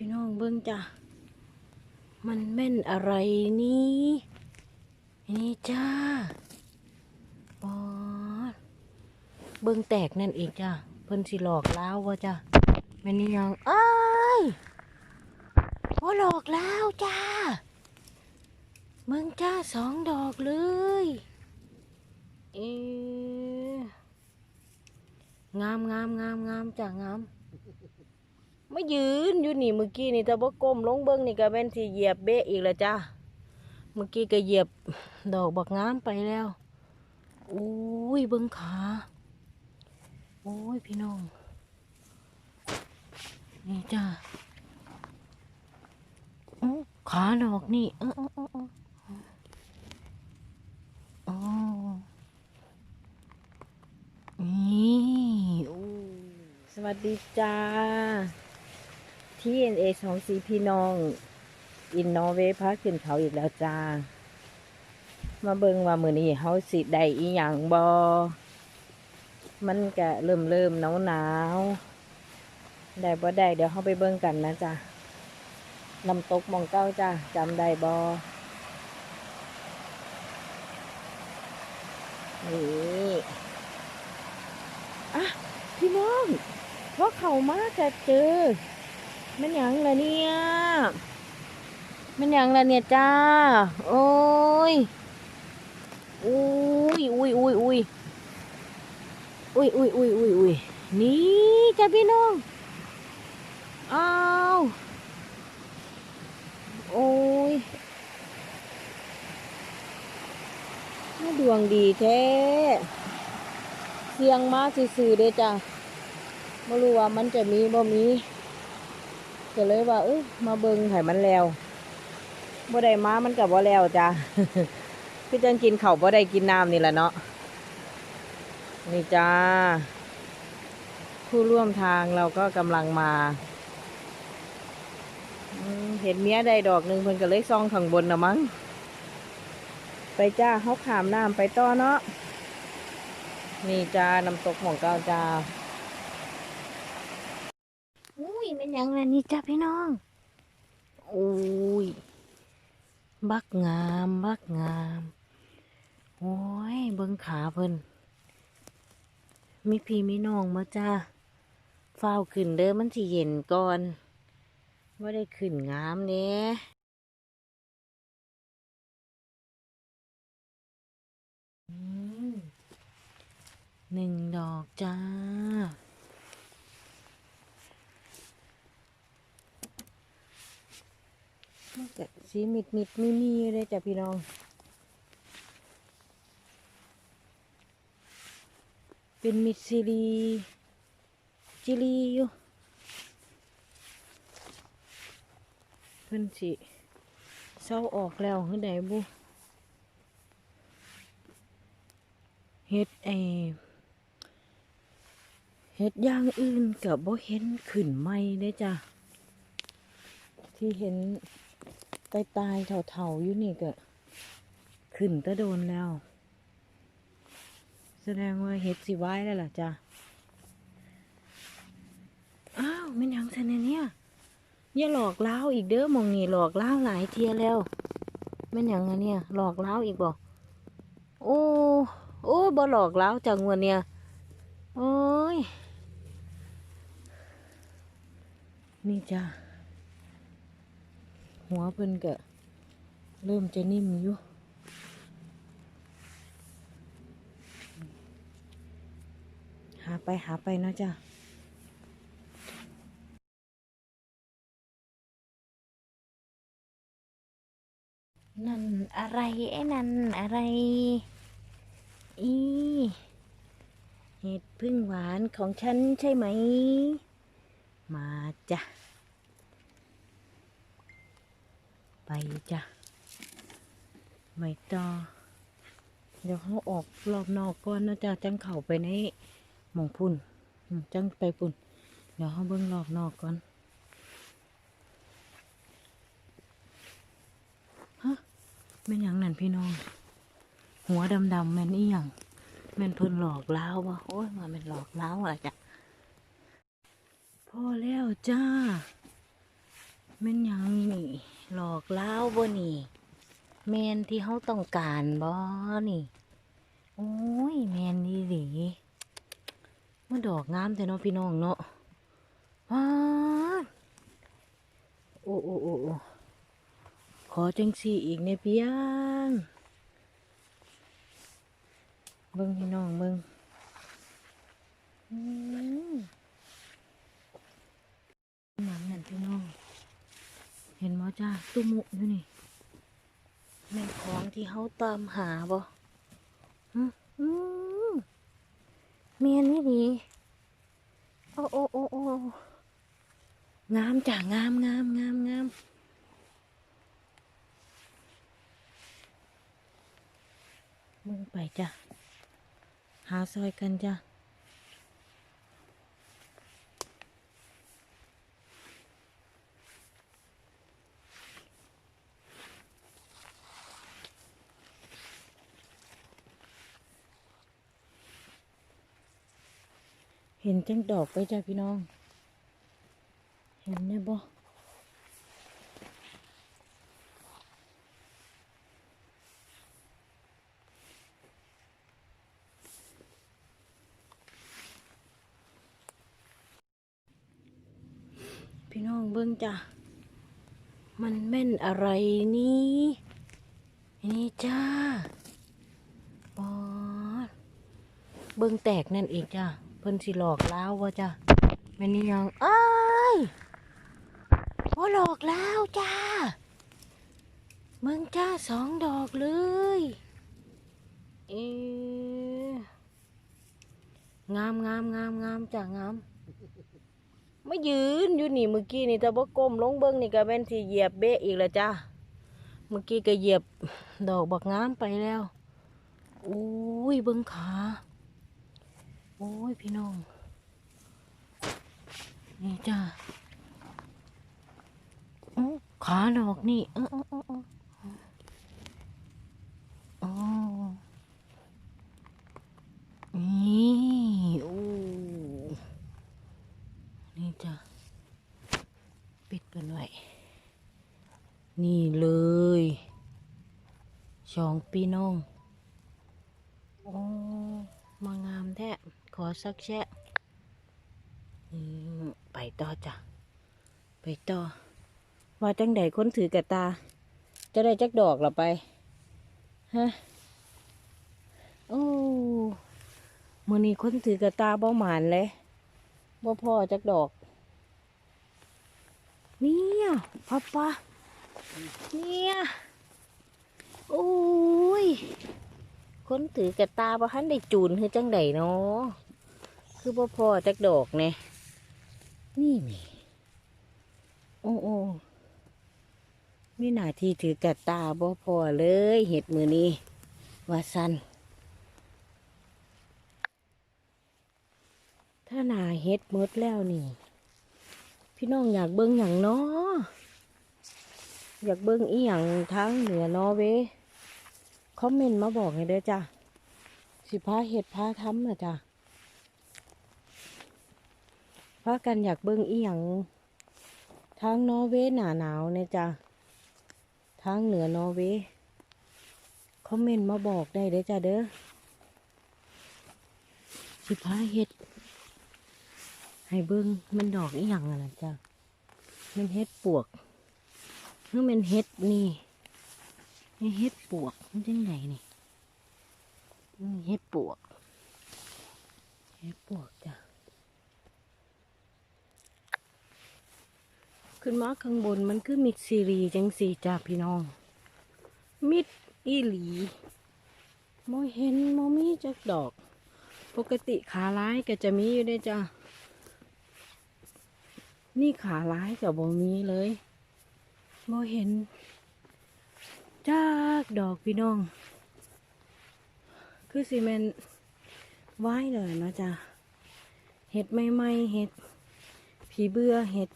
พี่น้องเบิ้งจ้ะ มันแม่นอะไรนี่นี่จ้าปอดเบิ้งแตกนั่นเองจ้ะ เพิ่นสิหลอกแล้ววะจ้ะแม่นี่ยังเอ้ยว่าหลอกแล้วจ้าเบิ้งจ้าสองดอกเลยเอ๊งามงามงามงามจ้ะงาม ไม่ยืนอยู่นี่เมื่อกี้นี่แต่ว่ก้มลงเบิ้งนี่ก็เป็นที่เหยียบเบะอีกแล้วจ้าเมื่อกี้ก็เหยียบดอกบักงามไปแล้วโอ้ยเบิ้งขาโอ้ยพี่น้องนี่จ้าขาดอกนี่เออเออเออเอออ๋อนี่โอ้สวัสดีจ้า ที่ NA สองสีพี่น้อง อินนอร์เวย์พาขึ้นเขาอีกแล้วจ้า มาเบิ่งว่ามือนี้เฮาสิได้อีหยังบอ มันก็เริ่มเริ่มหนาวหนาวได้บ่ได้เดี๋ยวเฮาไปเบิ่งกันนะจ้าน้ำตกมองเก้าจ้าจำได้บอนี่อะพี่น้องพอเขามากจะเจอ มันยังละเนี่ย มันยังละเนี่ยจ้า โอ้ย อุ้ยอุ้ยอุ้ยอุ้ยอุ้ยอุ้ยอุ้ยอุ้ยอุ้ยนี่จ้าพี่น้องอ้าวโอ้ยน่าดวงดีแท้เสียงมาซื่อๆเด้จ้าไม่รู้ว่ามันจะมีบ่มี ก็เลยว่า เอ้ยมาเบิงไห้มันแล้วบ่ได้มามันกับบ่แล้วจ้ะพี่จันกินเขาบ่ได้กินน้ำนี่แหละเนาะนี่จ้า ผู้ร่วมทางเราก็กำลังมาเห็นเมียได้ดอกหนึ่งเพิ่นก็เลยซองข้างบนนะมั้ง ไปจ้าเขาขามน้ำไปต่อเนาะนี่จ้าน้ำตกของเก้าจ้า ยเป็นยังไงนี่จ้าพี่น้องอุ้ยบักงามบักงามโอ้ยเบิ้งขาเพิ่นมีพี่มีน้องมาจ้าเฝ้าขึ้นเด้อมันสิเย็นก่อนว่าได้ขึ้นงามเด้อืมหนึ่งดอกจ้า จะ สีมิดมิดมีมีเลยจ้ะพี่น้อง เป็นมิดซีรีจิรีอยู่เพิ่นสิเศร้าออกแล้วคือใดบุเฮ็ดไอเฮ็ดย่างอื่นกับบ่เห็นขึ้นไม่ได้จ้ะที่เห็น ตายตายๆเถาๆอยู่นี่ก็ขึ้นตะโดนแล้ว แสดงว่าเห็ดสิไว้แล้วล่ะจ้ะอ้าวไม่นยังซะเนี่ยเนี่ยอย่าหลอกเล้าอีกเด้อมองนี่หลอกเล้าหลายเทียแล้วไม่นยังอะเนี่ย หลอกเล้าอีกบ่โอ้โอ้บ่หลอกเล้าจังวันเนี่ยโอ้ยนี่จ้ะ หัวเพิ่นก็เริ่มจะนิ่มอยู่หาไปหาไปนะจ้ะนั่นอะไรไอ้นั่นอะไร อีเห็ดพึ่งหวานของฉันใช่ไหม มาจ้ะ ไปจ้ะไปต่อ เดี๋ยวเขาออกรอบนอกก่อนนะจ๊ะจังเข้าไปในหมองพุ่นจังไปพุ่น เดี๋ยวเขาเบิ่งรอบนอกก่อนฮะแม่นยังนั่นพี่น้อง หัวดำๆแม่นอีหยังแม่นเพิ่นหลอกล้าวบ่โอ้ยมาแม่นหลอกล้าวอะไรจ้ะพอแล้วจ้าแม่นยังนี่ หลอกเล้าบ่นี่แมนที่เขาต้องการบ่นี่ โอ้ยแมนดีดีมาดอกงามแต่เนาะพี่น้องเนาะว้าโอ้โอ้โอ้ขอจังสี่อีกในเพียงเบิ่งพี่น้องเบิ่งมหนังนั่นพี่น้อง เห็นมั้จ้าตุ้มุอยู่นี่แม่นของที่เขาตามหาบ่อืมอืมเมียนนี่ดีโอ้โอ้โอ้โอ้งามจ้างามงามงามงามมึงไปจ้ะ หาซอยกันจ้ะ เห็นจังดอกไปจ้ะพี่น้อง เห็นไหมบ่พี่น้องเบิ่งจ้ะ มันแม่นอะไรนี่นี่จ้าปอเบิ่งแตกนั่นเองจ้ะเพิ่นสิหลอกแล้ววะจ้ะแม่นี่ยังเอ้ยว่าหลอกแล้วจ้าเบิ่งจ้าสองดอกเลยเอ๊ะงามงามงามงามจ้ะงามไม่ยืนอยู่นี่เมื่อกี้นี่แต่บ่ก้มลงเบิ่งนี่ก็เป็นสิเหยียบเบะอีกแล้วจ้าเมื่อกี้ก็เหยียบดอกบักงามไปแล้วอุ้ยเบิ่งขา โอ้ยพี่น้อง นี่จ้าอื้อขาดอกนี่เออเออเออเอออ๋อนี่โอ้นี่จ้าปิดกันไว้นี่เลยสองพี่น้อง โอ้ มางามแท้ ขอสักแชะไปต่อจ้ะ ไปต่อ ว่าจังใดคนถือกระตา จะได้จักดอกละไป ฮะ โอ้มือนี้คนถือกระตาบ่หมานเลยบ่พ่อจักดอก เนี่ยพ่อปะเนี่ยโอ้ยคนถือกระตาบ่ทันได้จูนคือจังใดเนาะ คือบ่พอจักดอกเนี่ยนี่นี่โอ้โอ้มีหน้าที่ถือกระตาบ่พอเลยเห็ดมือนี้ว่าสันถ้าหนาเห็ดมดแล้วนี่ พี่น้องอยากเบิ่งอย่างเนาะอยากเบิ่งอีหยังทางเหนือนอเวคอมเมนต์มาบอกให้เด้อจ้ะสิพาเห็ดพาทำนะจ้ะ พากันอยากเบิ่งอีหยังทางนอร์เวย์หนาหนาวเนี่ยจ้ะทางเหนือนอร์เวย์คอมเมนต์มาบอกได้เด้อจ้ะเด้อสิพาเห็ด ให้เบิ่งมันดอกอีหยังอะนะจ้ะมันเห็ดปวกหรือมันเห็ดนี่นี่เห็ดปวกมันจังไงนี่นี่เห็ดปวกเห็ดปวกจ้ะ ขึ้นมาข้างบนมันคือมิดซีรีจังสีจ้าพี่น้อง มิดอีหลีโมเห็นโมมีจักดอก ปกติขาร้ายก็จะมีอยู่ด้จ้านี่ขาร้ายกับโมมีเลยโมเห็นจากดอกพี่น้อง คือซีเมนต์ไว้เลยเนาะจ้ะเห็ดไม่ๆเห็ดผีเบื่อเห็ด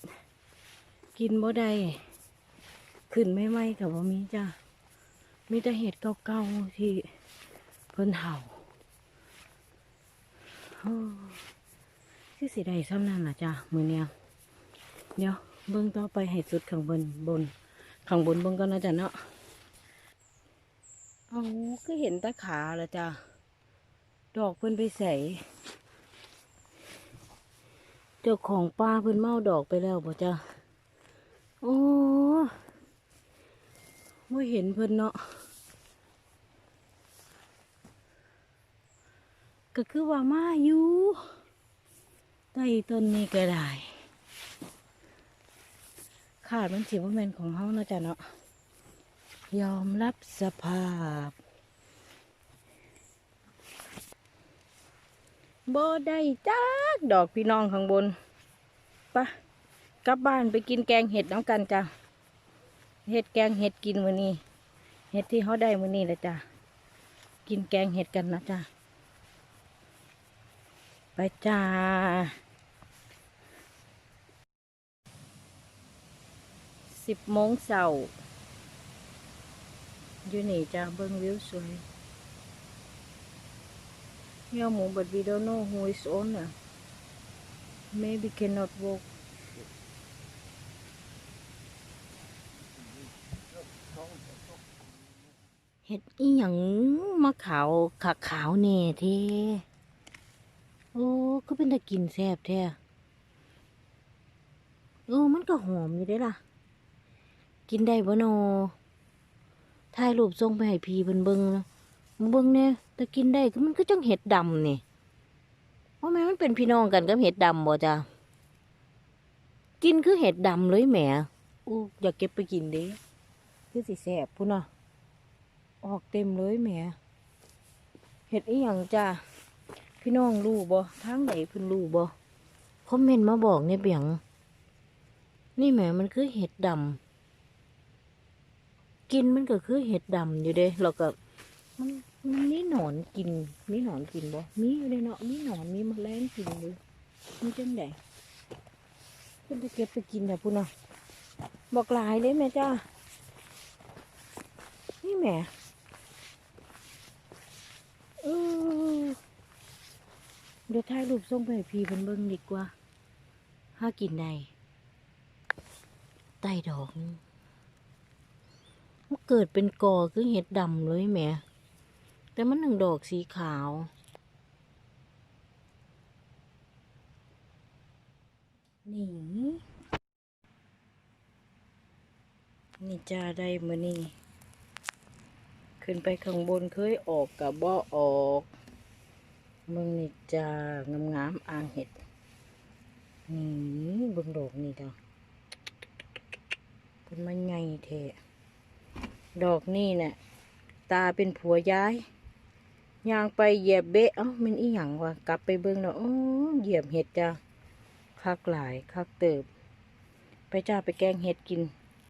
กินบ่ได้ขึ้นไม่ไหมกับว่ามีจ้ะมีแต่เห็ดเก่าๆที่เพิ่นเห่าโอ้ที่สิได้ซ้ำนั่นล่ะจ้ะมือเนี้ยเดี๋ยวเบิ้องต่อไปให้สุดข้างบนบนข้างบนเบิ้องก็น่าจะเนาะเอาก็เห็นตะขาล้วจ้ะดอกเพิ่นไปใส่เจ้าของป้าเพิ่นเมาดอกไปแล้วบ่จ้ะ โอ้ไม่เห็นเพิ่นเนาะก็คือว่ามาอยู่ใต้ต้นนี้ก็ได้ขาดมันสิว่าแมนของเฮาเนาะจ้ะเนาะยอมรับสภาพบ่ได้จักดอกพี่น้องข้างบนปะ กลับบ้านไปกินแกงเห็ดน้ำกันจ้ะเห็ดแกงเห็ดกินมื้อนี้ เห็ดที่เขาได้มื้อนี้แหละจ้ะกินแกงเห็ดกันนะจ้ะไปจ้าสิบโมงเช้าอยู่นี่จ้าเบิ่งวิวสวยเฮียหมู but we don't know who is owner maybe cannot walk เห็ดอีหยังมาขาวขาขาวแน่เท่โอ้ก็เป็นตะกินแซ่บแท้โอ้มันก็หอมอยู่เด้ล่ะ กินได้บ่นถ่ายรูปส่งไปให้พี่เพิ่นเบิ่งนะมาเบิ่งแหน่แต่กินได้ก็มันก็จังเห็ดดำนี่ว่าแม่มันเป็นพี่น้องกันกับเห็ดดำบ่จ้ะกินคือเห็ดดำเลยแหมอู้อยากเก็บไปกินด้คือสิแซ่บพุ่นน่ะ ออกเต็มเลยแหมเห็ดอีหยังจ้ะพี่น้องรู้บ่ทางไหนเพิ่นรู้บ่คอมเมนต์มาบอกในเบียง นี่แหมมันคือเห็ดดำกินมันก็คือเห็ดดำอยู่เด้แล้วก็มันมันมีหนอนกิน มีหนอนกินบ่มีอยู่เด้เนาะมีหนอนมีแมลงกินอยู่มีจังไดเพิ่นจะเก็บไปกินนะพุ่นน่ะบอกหลายเลยแม่จ้านี่แหม่ เดี๋ยวถ่ายรูปส่งไปให้พี่เพิ่นเบิ่งดีกว่าหากินได้ใต้ดอกมันเกิดเป็นกอคือเห็ดดำเลยแหม่แต่มันหนึ่งดอกสีขาว นี่ นี่จ้าได้มือนี่ ขึ้นไปข้างบนเคยออกกับบ่อออกมึงนี่จ้างามงามอ่างเห็ดนี่เบิ่งดอกนี่จ้ะเป็นมันไงเทะดอกนี่น่ะตาเป็นผัวย้ายยางไปเหยียบเบะเอ้ามันอีหยังวะกลับไปเบิ่งเนาะโอ้เหยียบเห็ดจ้ะคักหลายคักเติบ ไปจ้าไปแกงเห็ดกิน